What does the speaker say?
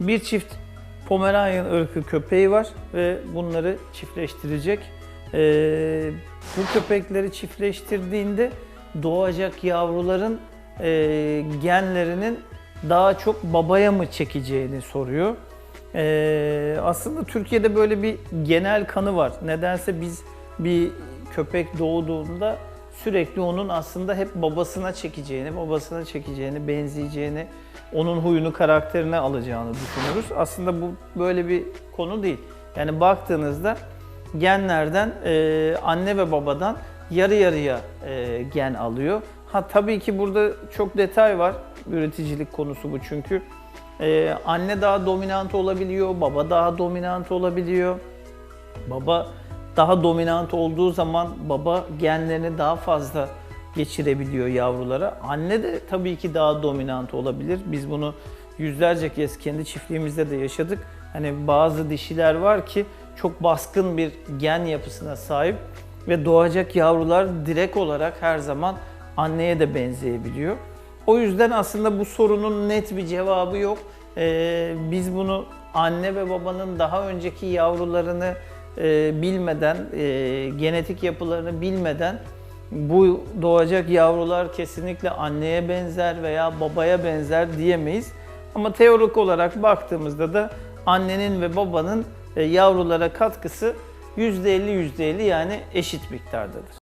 Bir çift Pomeranian ırkı köpeği var ve bunları çiftleştirecek. Ee, bu köpekleri çiftleştirdiğinde doğacak yavruların e, genlerinin daha çok babaya mı çekeceğini soruyor. Ee, aslında Türkiye'de böyle bir genel kanı var. Nedense biz bir köpek doğduğunda sürekli onun aslında hep babasına çekeceğini, babasına çekeceğini, benzeyeceğini, onun huyunu, karakterini alacağını düşünürüz. Aslında bu böyle bir konu değil. Yani baktığınızda genlerden e, anne ve babadan yarı yarıya e, gen alıyor. Ha tabii ki burada çok detay var. Üreticilik konusu bu çünkü. E, anne daha dominant olabiliyor, baba daha dominant olabiliyor. Baba daha dominant olduğu zaman baba genlerini daha fazla geçirebiliyor yavrulara. Anne de tabii ki daha dominant olabilir. Biz bunu yüzlerce kez kendi çiftliğimizde de yaşadık. Hani bazı dişiler var ki çok baskın bir gen yapısına sahip ve doğacak yavrular direkt olarak her zaman anneye de benzeyebiliyor. O yüzden aslında bu sorunun net bir cevabı yok. Ee, biz bunu anne ve babanın daha önceki yavrularını e, bilmeden, e, genetik yapılarını bilmeden bu doğacak yavrular kesinlikle anneye benzer veya babaya benzer diyemeyiz. Ama teorik olarak baktığımızda da annenin ve babanın e, yavrulara katkısı %50 %50 yani eşit miktardadır.